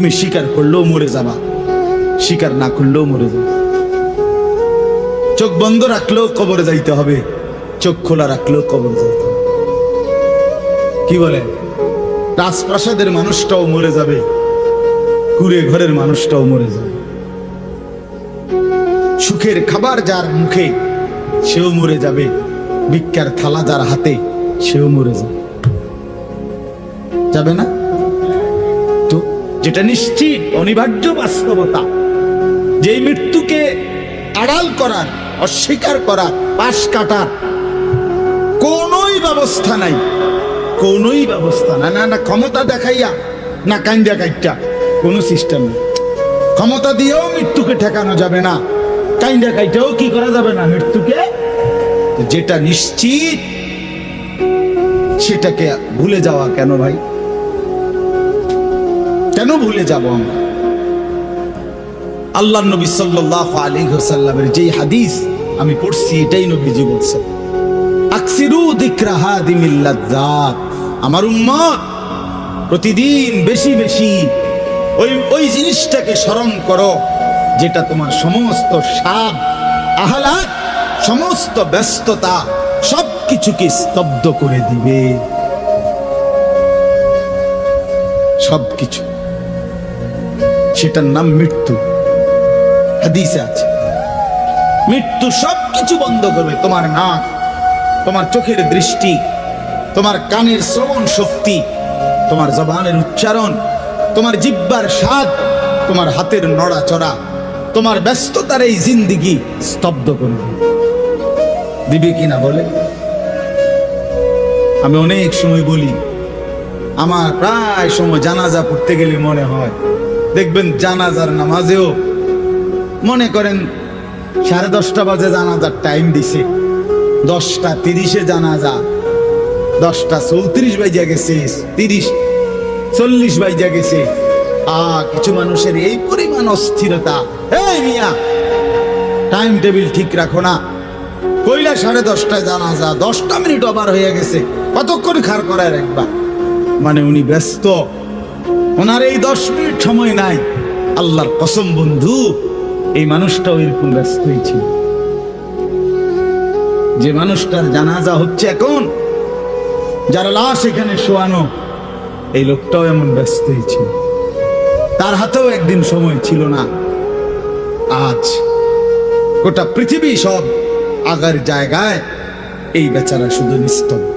তুমি স্বীকার করলেও মরে যাবা। স্বীকার না করলেও মরে যাবে। চোখ বন্ধ রাখলেও কবরে যাইতে হবে। চোখ খোলা রাখলেও কবরে যাইতে হবে। কি বলে? রাজপ্রাসাদের মানুষটাও মরে যাবে। কুড়ে ঘরের মানুষটাও মরে যাবে। সুখের খাবার যার মুখে, সেও মরে যাবে। ভিক্ষার থালা যার হাতে, সেও মরে যাবে। যাবে না? যেটা নিশ্চিত অনিবার্য বাস্তবতা। যে মৃত্যুকে আড়াল করার, অস্বীকার করার, পাশ কাটার কোনই ব্যবস্থা নাই। কোনই ব্যবস্থা না না না, ক্ষমতা দেখাইয়া, না কাইন্দা কাইটা কোনো সিস্টেম নেই। ক্ষমতা দিয়েও মৃত্যুকে ঠেকানো যাবে না, কাইন্দা কাইটাও কি করা যাবে না মৃত্যুকে? যেটা নিশ্চিত, সেটাকে ভুলে যাওয়া কেন ভাই? কেন ভুলে যাব আমরা? আল্লাহ নবী সাল্লাল্লাহু আলাইহি ওয়াসাল্লামের যেই হাদিস আমি পড়ছি, এটাই নবীজি বলছেন। আকসিরু যিকরা হাদিমিল লাজ্জাত। আমার উম্মত, প্রতিদিন বেশি বেশি ওই ওই জিনিসটাকে স্মরণ করো, যেটা তোমার সমস্ত স্বাদ আহ্লাদ সমস্ত ব্যস্ততা সবকিছুকে স্তব্ধ করে দিবে। সবকিছু। সেটার নাম মৃত্যু। হাদিসে আছে। মৃত্যু সবকিছু বন্ধ করবে। তোমার নাক, তোমার চোখের দৃষ্টি, তোমার কানের শ্রবণ শক্তি, তোমার জবানের উচ্চারণ, তোমার জিব্বার স্বাদ, তোমার হাতের নড়াচড়া, তোমার ব্যস্ততার এই জিন্দিগি স্তব্ধ করবে। দিবে কিনা বলে? আমি অনেক সময় বলি, আমার প্রায় সময় জানাজা পড়তে গেলে মনে হয় দেখবেন জানাজার নামাজেও মনে করেন সাড়ে দশটা বাজে জানাজার টাইম দিছে। দশটা তিরিশে জানাজা, দশটা চৌত্রিশ বাইজা গেছে, তিরিশ, চল্লিশ বাইজা গেছে। আ, কিছু মানুষের এই পরিমাণ অস্থিরতা। মিয়া টাইম টেবিল ঠিক রাখো না। কইলা সাড়ে দশটায় জানাজা, দশটা মিনিট ওভার হয়ে গেছে। কতক্ষণ খার করায় রাখবা মানে উনি ব্যস্ত। ওনার এই দশ মিনিট সময় নাই। আল্লাহর কসম, বন্ধু, এই মানুষটাও এরকম ব্যস্তই ছিল। যে মানুষটার জানাজা হচ্ছে এখন, যারা লাশ এখানে শোয়ানো, এই লোকটাও এমন ব্যস্তই ছিল। তার হাতেও একদিন সময় ছিল না। আজ গোটা পৃথিবী সব আগার জায়গায় এই বেচারা শুধু নিস্তব্ধ।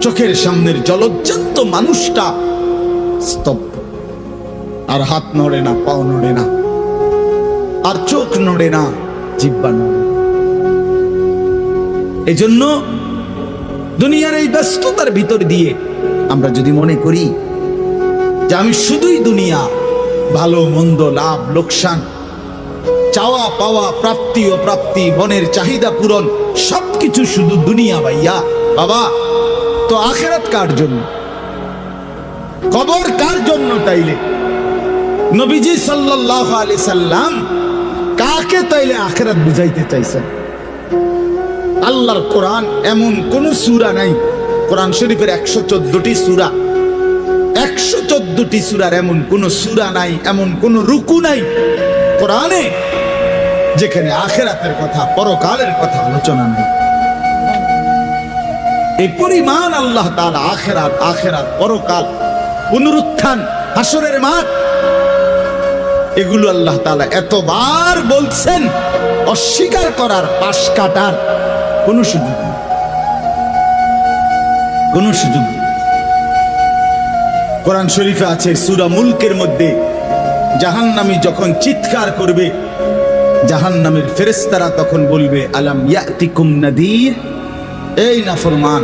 চোখের সামনের জলজ্জান্ত মানুষটা স্তব্ধ আর হাত নড়ে না, পাও নড়ে না, আর চোখ নড়ে না, জিব্বা নড়ে এই জন্য দুনিয়ার এই ব্যস্ততার ভিতর দিয়ে আমরা যদি মনে করি যে আমি শুধুই দুনিয়া, ভালো, মন্দ, লাভ, লোকসান, চাওয়া, পাওয়া, প্রাপ্তি ও প্রাপ্তি মনের চাহিদা পূরণ, সবকিছু শুধু দুনিয়া ভাইয়া। বাবা, তো আখেরাত কার জন্য? কবর কার জন্য তাইলে? নবীজি সাল্লাল্লাহু আলাইহি সাল্লাম কাকে তাইলে আখেরাত বুঝাইতে চাইছেন? আল্লাহর কোরআন এমন কোন সূরা নাই। কোরআন শরীফের একশো চোদ্দটি সূরা। একশো চোদ্দটি সূরার এমন কোন সূরা নাই, এমন কোন রুকু নাই। কোরআনে যেখানে আখেরাতের কথা, পরকালের কথা আলোচনা নেই। এই পরিমাণ আল্লাহ তাআলা আখেরাত আখেরাত, পরকাল পুনরুত্থান, হাসরের মাঠ। এগুলো আল্লাহ তালা এতবার বলছেন, অস্বীকার করার পাশ কাটার কোনো সুযোগ নেই। কোনো সুযোগ কোরআন শরীফে আছে, সুরা মুলকের মধ্যে জাহান্নামী যখন চিৎকার করবে, জাহান্নামের ফেরেশতারা তখন বলবে, আলাম ইয়াতিকুম নাদির? এই নাফরমান,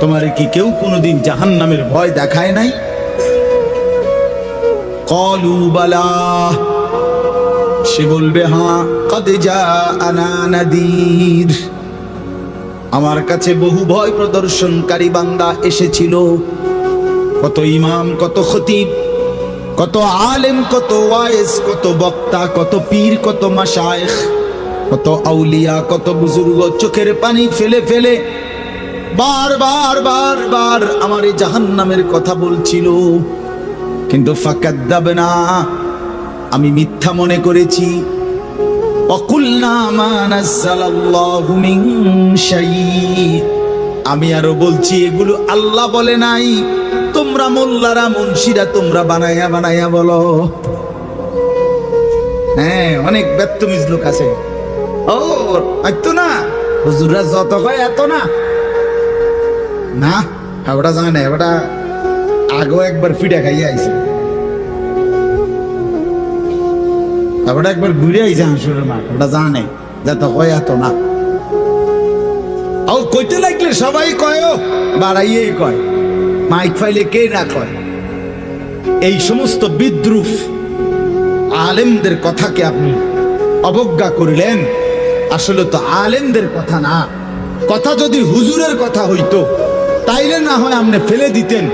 তোমারে কি কেউ কোনোদিন জাহান্নামের ভয় দেখায় নাই? সে বলবে কদে যা আনা নাদির আমার কাছে বহু ভয় প্রদর্শনকারী বান্দা এসেছিল। কত ইমাম, কত খতিব, কত আলেম, কত ওয়াইস, কত বক্তা, কত পীর, কত মাশায়েখ, কত আউলিয়া, কত বুজুর্গ চোখের পানি ফেলে ফেলে বার বার বার বার আমার এই জাহান্নামের কথা বলছিল। কিন্তু ফাকাদ্দাব না আমি মিথ্যা মনে করেছি। আমি আরও বলছি, এগুলো আল্লাহ বলে নাই। তোমরা মোল্লারা, মুন্সিরা, তোমরা বানাইয়া বানাইয়া বলো। হ্যাঁ অনেক ব্যর্থমিজ লোক আছে। ও না। হুজুররা যত কয় এত না। না ওটা জানে ওটা আগেও একবার ফিটা খাইয়া আইছে। ওটা একবার ঘুরে আইছে হাঁসুরের মাঠ, ওটা জানে যত কয় এত না। ও কইতে লাগলে সবাই কয় বাড়াইয়েই কয়, মাইক ফাইলে কে না কয়। এই সমস্ত বিদ্রুপ আলেমদের কথাকে আপনি অবজ্ঞা করিলেন, আসলে তো আলেমদের কথা না। কথা যদি হুজুরের কথা হইতো, তাইলে না হয় আপনি ফেলে দিতেন।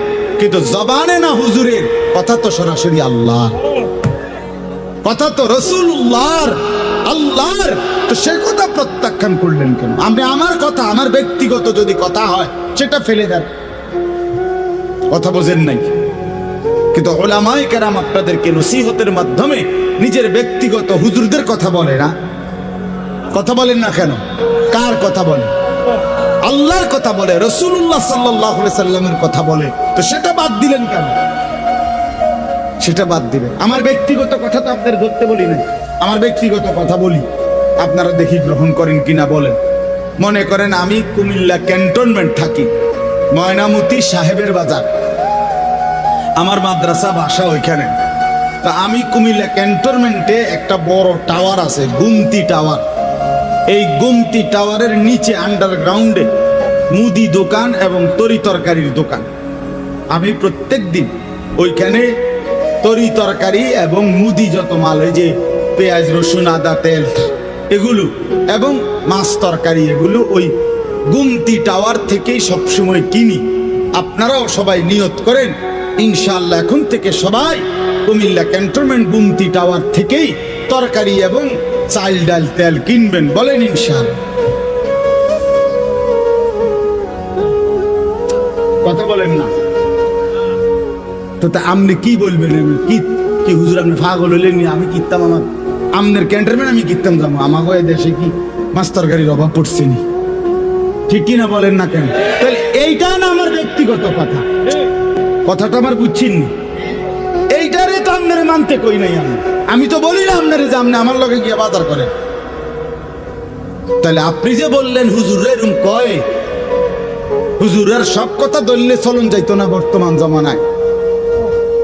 কিন্তু জবানে না হুজুরের, কথা তো সরাসরি আল্লাহ কথা তো রসুল্লাহর আল্লাহর। তো সে কথা প্রত্যাখ্যান করলেন কেন? আপনি আমার কথা, আমার ব্যক্তিগত যদি কথা হয়, সেটা ফেলে দেন। কথা বোঝেন নাই? কিন্তু ওলামাই কেরাম আপনাদেরকে নসিহতের মাধ্যমে নিজের ব্যক্তিগত হুজুরদের কথা বলে না। কথা বলেন না কেন? কার কথা বলে? আল্লাহর কথা বলে রসুল্লাহ সাল্লাহ সাল্লামের কথা বলে। তো সেটা বাদ দিলেন কেন? সেটা বাদ দিবেন। আমার ব্যক্তিগত কথা তো আপনার ধরতে বলি না আমার ব্যক্তিগত কথা বলি। আপনারা দেখি গ্রহণ করেন কিনা বলেন। মনে করেন আমি কুমিল্লা ক্যান্টনমেন্ট থাকি ময়নামতি সাহেবের বাজার। আমার মাদ্রাসা বাসা ওইখানে। তা আমি কুমিল্লা ক্যান্টনমেন্টে একটা বড় টাওয়ার আছে গুমতি টাওয়ার। এই গুমতি টাওয়ারের নিচে আন্ডারগ্রাউন্ডে মুদি দোকান এবং তরি তরকারির দোকান। আমি প্রত্যেক দিন ওইখানে তরি তরকারি এবং মুদি যত মাল এই যে পেঁয়াজ, রসুন, আদা, তেল এগুলো এবং মাছ তরকারি এগুলো ওই গুমতি টাওয়ার থেকেই সবসময় কিনি। আপনারাও সবাই নিয়ত করেন, ইনশাআল্লাহ এখন থেকে সবাই কুমিল্লা ক্যান্টনমেন্ট গুমতি টাওয়ার থেকেই তরকারি এবং চাল ডাল তেল কিনবেন বলেন ইনশাআল্লাহ। কথা বলেন না। তো তা আপনি কি বলবেন কি কি হুজুর আপনি পাগল হলেন? আমি কিনতাম আমার আমনের ক্যান্টনমেন্ট, আমি কিনতাম যাব আমাকে এ দেশে কি মাছ তরকারির অভাব পড়ছে নি? ঠিক কি না বলেন না কেন? তাহলে এইটা না আমার ব্যক্তিগত কথা? কথাটা আমার বুঝছেন নি? এইটারে তো আপনারে মানতে কই নাই আমি? আমি তো বলি না আপনারে যে আপনি আমার লগে গিয়ে বাজার করেন তাহলে আপনি যে বললেন হুজুর এরকম কয়, হুজুরের সব কথা দলিলে চলন যাইতো না বর্তমান জমানায়।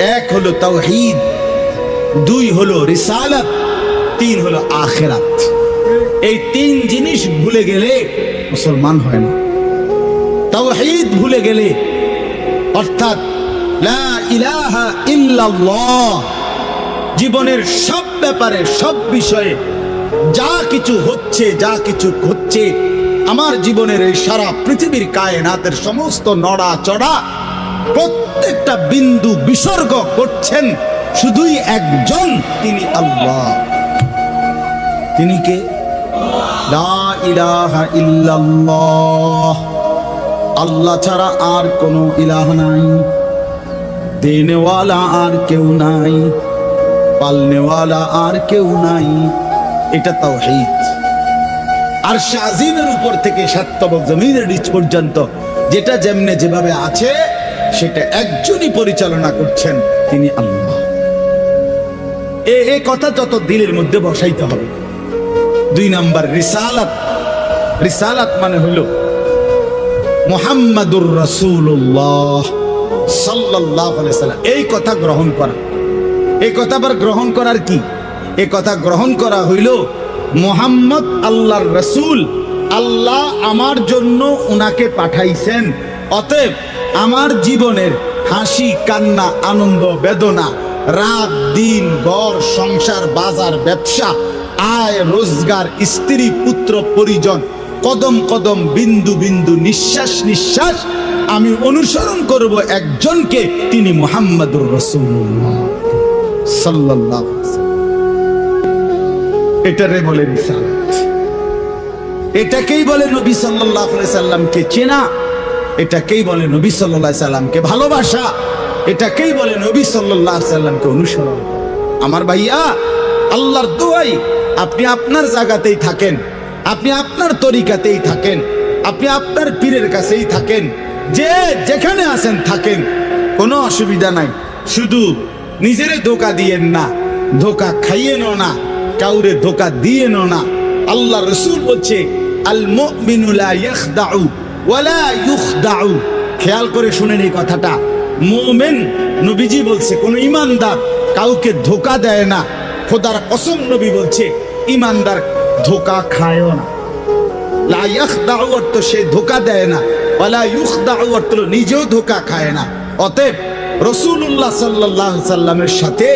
এক হলো তাওহীদ, দুই হলো রিসালাত, তিন হলো আখেরাত। এই তিন জিনিস ভুলে গেলে মুসলমান হয় না। তাওহীদ ভুলে গেলে, অর্থাৎ লা ইলাহা ইল্লাল্লাহ, জীবনের সব ব্যাপারে, সব বিষয়ে যা কিছু হচ্ছে, যা কিছু হচ্ছে আমার জীবনের এই সারা পৃথিবীর কায়নাতের সমস্ত নড়া চড়া প্রত্যেকটা বিন্দু বিসর্গ করছেন শুধুই একজন, তিনি আল্লাহ। তিনি কে? আল্লাহ ছাড়া আর কোনো ইলাহ নাই। দেনেওয়ালা আর কেউ নাই। পালনেওয়ালা আর কেউ নাই। এটা তাও তাওহীদ। আর শাজিমের উপর থেকে সাতবক জমিনের নিচ পর্যন্ত যেটা যেমনে যেভাবে আছে সেটা একজনই পরিচালনা করছেন তিনি আল্লাহ। এ এ কথা যত দিলের মধ্যে বসাইতে হবে। দুই নাম্বার, রিসালাত। রিসালাত মানে হলো মোহাম্মদুর রসুল্লাহ সাল্লাহ সাল্লাম। এই কথা গ্রহণ করা। এই কথা আবার গ্রহণ করার কি? এই কথা গ্রহণ করা হইল মোহাম্মদ আল্লাহর রসুল, আল্লাহ আমার জন্য উনাকে পাঠাইছেন। অতএব আমার জীবনের হাসি, কান্না, আনন্দ, বেদনা, রাত, দিন, ঘর, সংসার, বাজার, ব্যবসা, আয়, রোজগার, স্ত্রী, পুত্র, পরিজন, কদম কদম, বিন্দু বিন্দু, নিঃশ্বাস নিঃশ্বাস, আমি অনুসরণ করব একজনকে তিনি মোহাম্মদুর রসুল্লাহ। এটারে বলে এটাকেই বলে নবী আলাইহি সাল্লামকে চেনা এটাকেই বলে নবী আলাইহি সাল্লামকে ভালোবাসা। এটাকেই বলে নবী আলাইহি সাল্লামকে অনুসরণ। আমার ভাইয়া, আল্লাহর দোয়াই আপনি আপনার জায়গাতেই থাকেন, আপনি আপনার তরিকাতেই থাকেন, আপনি আপনার পীরের কাছেই থাকেন, যে যেখানে আছেন থাকেন। কোনো অসুবিধা নাই, শুধু নিজেরে ধোকা দিয়েন না, ধোকা খাইয়েনও না, কাউরে ধোকা দিয়েনও না। আল্লাহ রসুল বলছে আল মুমিনু লা ইয়াখদাউ। ওয়ালা ইউখদাউ। খেয়াল করে শুনেন এই কথাটা। মুমিন নবীজি বলছে, কোন ইমানদার কাউকে ধোকা দেয় না। খোদার কসম নবী বলছে, ইমানদার ধোকা খায়ও না। লা ইয়াখদাউ অর্থ সে ধোকা দেয় না। ওয়ালা ইউখদাউ অর্থ নিজেও ধোকা খায় না। অতএব রসূলুল্লাহ সাল্লাল্লাহু সাল্লামের সাথে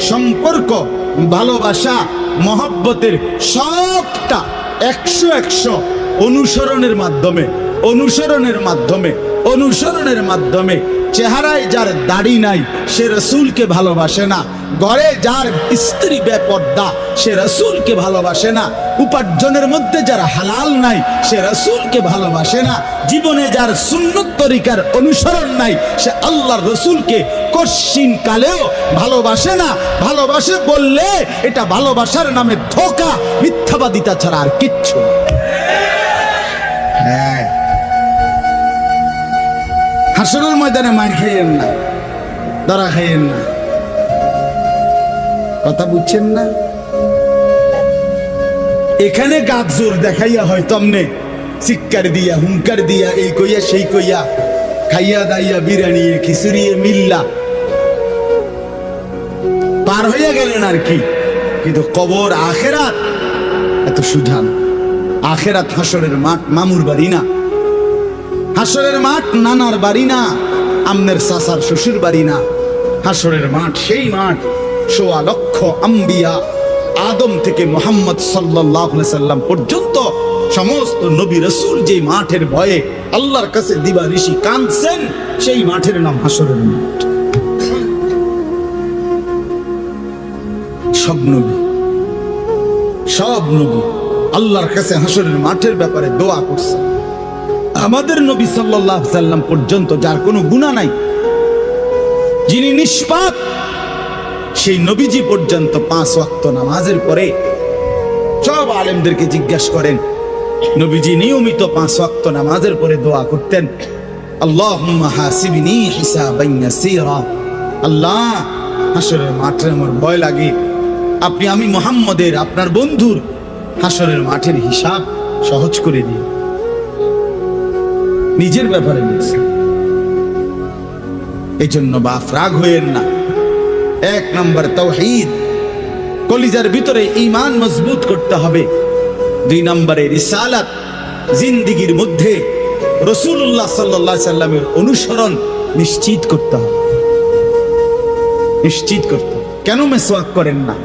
সম্পর্ক, ভালোবাসা, মহব্বতের সবটা একশো একশো অনুসরণের মাধ্যমে অনুসরণের মাধ্যমে অনুসরণের মাধ্যমে। চেহারায় যার দাড়ি নাই, সে রসুলকে ভালোবাসে না। ঘরে যার স্ত্রী বেপর্দা, সে রসুলকে ভালোবাসে না। উপার্জনের মধ্যে যার হালাল নাই, সে রসুলকে ভালোবাসে না। জীবনে যার সুন্নত তরিকার অনুসরণ নাই, সে আল্লাহর রসুলকে কশিন কালেও ভালোবাসে না। ভালোবাসে বললে এটা ভালোবাসার নামে ধোকা, মিথ্যাবাদিতা ছাড়া আর কিচ্ছু হ্যাঁ। ময়দানে মার খাইয়েন না, ধরা খাইয়েন না। কথা বুঝছেন না? এখানে গাছ জোর দেখাইয়া হয় তমনে, চিৎকার দিয়া, হুঙ্কার দিয়া, এই কইয়া, সেই কইয়া, খাইয়া দাইয়া বিরিয়ানি খিচুড়িয়ে মিল্লা। পার হইয়া গেলেন আর কি? কিন্তু কবর আখেরাত এত সুধান। আখেরাত হাসরের মাঠ মামুর বাড়ি না। হাসরের মাঠ নানার বাড়ি না। আমনের সাসার শ্বশুর বাড়ি না। হাসরের মাঠ, সেই মাঠ, সোয়া লক্ষ আম্বিয়া। আদম থেকে মোহাম্মদ সাল্লাহ সাল্লাম পর্যন্ত সমস্ত নবী রসুল যে মাঠের ভয়ে আল্লাহর কাছে দিবা ঋষি কাঁদছেন, সেই মাঠের নাম হাসরের মাঠ। সব নবী সব নবী আল্লাহর কাছে হাসরের মাঠের ব্যাপারে দোয়া করছে আমাদের নবী সাল্লাহ সাল্লাম পর্যন্ত, যার কোনো গুণা নাই, যিনি নিষ্পাপ, সেই নবীজি পর্যন্ত পাঁচ ওয়াক্ত নামাজের পরে সব আলেমদেরকে জিজ্ঞাসা করেন, নবীজি নিয়মিত পাঁচ ওয়াক্ত নামাজের পরে দোয়া করতেন ইয়াসীরা। আল্লাহ হাসরের মাঠে আমার ভয় লাগে। আপনি আমি মোহাম্মদের, আপনার বন্ধুর হাসরের মাঠের হিসাব সহজ করে দিন। নিজের ব্যাপারে এই জন্য বাপ রাগ হইয়েন না। এক নম্বর তৌহিদ, কলিজার ভিতরে ইমান মজবুত করতে হবে। দুই নম্বরে রিসালাত, জিন্দিগির মধ্যে রসুল্লাহ সাল্লাহ সাল্লামের অনুসরণ নিশ্চিত করতে হবে। নিশ্চিত করতে কেন মেসওয়াক করেন না?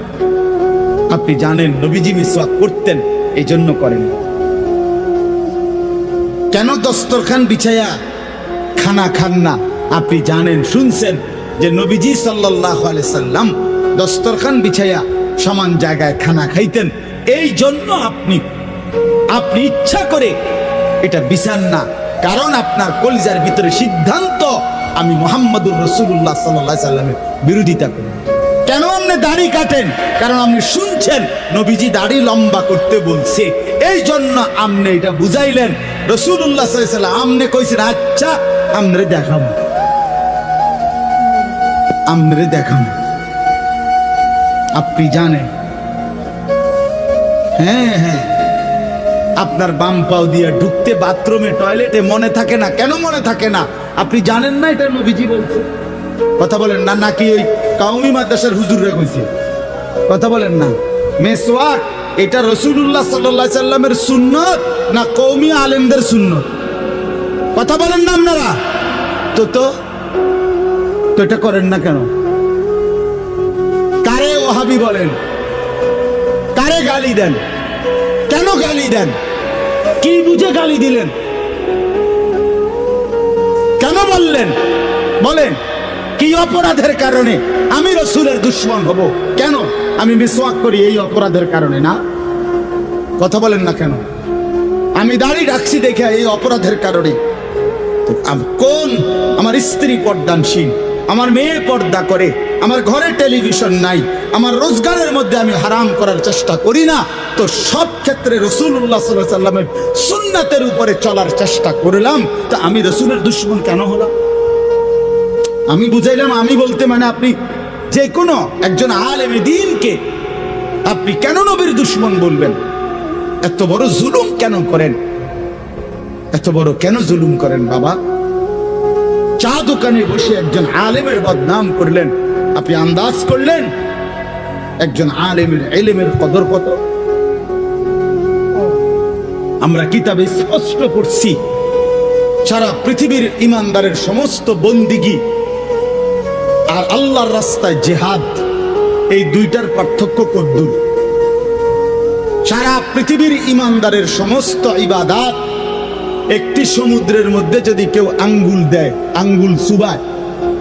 আপনি জানেন নবীজি মিসওয়াক করতেন এই জন্য করেন না। কেন দস্তরখান বিছায়া? খানা খান না। আপনি জানেন, শুনছেন যে নবীজি সাল্লাহ সাল্লাম দস্তরখান বিছায়া সমান জায়গায় খানা খাইতেন। এই জন্য আপনি আপনি ইচ্ছা করে এটা বিচার না। কারণ আপনার কলিজার ভিতরে সিদ্ধান্ত আমি মোহাম্মদুর রসুল্লাহ সাল্লাহ সাল্লামের বিরোধিতা করি কেন আপনি দাড়ি কাটেন? কারণ আপনি শুনছেন, নবীজি দাড়ি লম্বা করতে বলছে। এই জন্য আপনি এটা বুঝাইলেন। রসুল্লাহ আমনে কইছেন আচ্ছা আমরে দেখাবো আমরে আপনি জানেন? হ্যাঁ হ্যাঁ। আপনার বাম পাও দিয়ে ঢুকতে বাথরুমে, টয়লেটে মনে থাকে না? কেন মনে থাকে না? আপনি জানেন না এটা নবীজি বলছে? কথা বলেন না, নাকি ওই কাউমি মাদ্রাসার হুজুররা কইছে? কথা বলেন না। মেসওয়াক, এটা রসুল্লাহ সাল্লাহ সাল্লামের সুন্নত না কৌমি আলেমদের সুন্নত? কথা বলেন না আপনারা। তো তো তো এটা করেন না কেন? কারে ওহাবি বলেন? কারে গালি দেন? কেন গালি দেন? কি বুঝে গালি দিলেন? কেন বললেন? বলেন। কি অপরাধের কারণে আমি রসুলের দুশ্মন হব। কেন? আমি মিসওয়াক করি এই অপরাধের কারণে, না? কথা বলেন না কেন? আমি দাড়ি রাখছি দেখে এই অপরাধের কারণে। কোন? আমার স্ত্রী পর্দানশীল, আমার মেয়ে পর্দা করে, আমার ঘরে টেলিভিশন নাই, আমার রোজগারের মধ্যে আমি হারাম করার চেষ্টা করি না, তো সব ক্ষেত্রে রসুল্লাহ সাল্লাহ সাল্লামের সুন্নাতের উপরে চলার চেষ্টা করলাম, তা আমি রসুলের দুশ্মন কেন হলাম? আমি বুঝাইলাম, আমি বলতে মানে আপনি যে কোনো একজন আলেমে দিনকে আপনি কেন নবীর দুশ্মন বলবেন? এত বড় জুলুম কেন করেন? এত বড় কেন জুলুম করেন বাবা? চা দোকানে বসে একজন আলেমের বদনাম করলেন। আপনি আন্দাজ করলেন একজন আলেমের এলেমের কদর কত? আমরা কিতাবে স্পষ্ট করছি সারা পৃথিবীর ইমানদারের সমস্ত বন্দিগি আর আল্লাহর রাস্তায় জেহাদ, এই দুইটার পার্থক্য কদ্দুর সারা পৃথিবীর ইমানদারের সমস্ত ইবাদাত একটি সমুদ্রের মধ্যে যদি কেউ আঙ্গুল দেয়, আঙ্গুল চুবায়,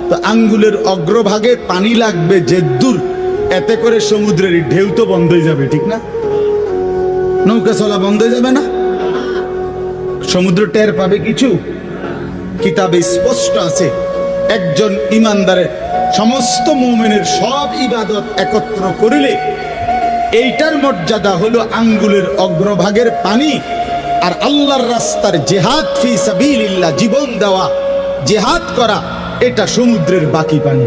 তো আঙ্গুলের অগ্রভাগে পানি লাগবে যে দূর, এতে করে সমুদ্রের ঢেউ তো বন্ধ হয়ে যাবে, ঠিক না? নৌকা চলা বন্ধ হয়ে যাবে না? সমুদ্র টের পাবে কিছু? কিতাবে স্পষ্ট আছে একজন ইমানদারের সমস্ত মোমেনের সব ইবাদত একত্র করিলে এইটার মর্যাদা হলো আঙ্গুলের অগ্রভাগের পানি আর আল্লাহর রাস্তার জেহাদ ফি সাবিল্লা জীবন দেওয়া, জেহাদ করা, এটা সমুদ্রের বাকি পানি।